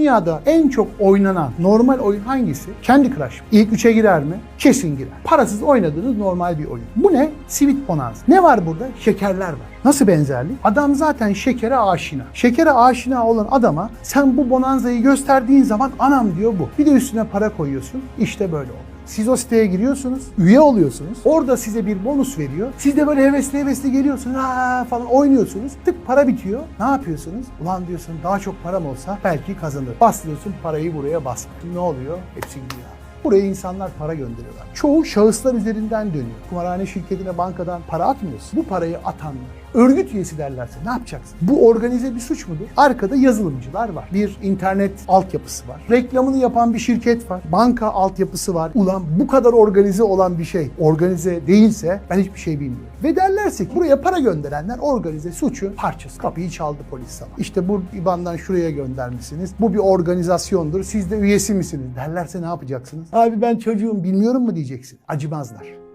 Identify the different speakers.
Speaker 1: Dünyada en çok oynanan normal oyun hangisi? Candy Crush. İlk üçe girer mi? Kesin girer. Parasız oynadığınız normal bir oyun. Bu ne? Sweet Bonanza. Ne var burada? Şekerler var. Nasıl benzerlik? Adam zaten şekere aşina. Şekere aşina olan adama sen bu bonanzayı gösterdiğin zaman anam diyor bu. Bir de üstüne para koyuyorsun. İşte böyle oluyor. Siz o siteye giriyorsunuz, üye oluyorsunuz. Orada size bir bonus veriyor. Siz de böyle hevesli hevesli geliyorsunuz ha falan oynuyorsunuz. Tık para bitiyor. Ne yapıyorsunuz? Ulan diyorsun daha çok param olsa belki kazanır. Bastırıyorsun parayı buraya basma. Ne oluyor? Hepsi gidiyor. Buraya insanlar para gönderiyorlar. Çoğu şahıslar üzerinden dönüyor. Kumarhane şirketine bankadan para atmıyorsun. Bu parayı atanlar örgüt üyesi derlerse ne yapacaksın? Bu organize bir suç mudur? Arkada yazılımcılar var. Bir internet altyapısı var. Reklamını yapan bir şirket var. Banka altyapısı var. Ulan bu kadar organize olan bir şey organize değilse ben hiçbir şey bilmiyorum. Ve derlerse ki buraya para gönderenler organize suçu parçası. Kapıyı çaldı polis sabah. İşte bu IBAN'dan şuraya göndermişsiniz. Bu bir organizasyondur. Siz de üyesi misiniz? Derlerse ne yapacaksınız? Abi ben çocuğum bilmiyorum mu diyeceksin. Acımazlar.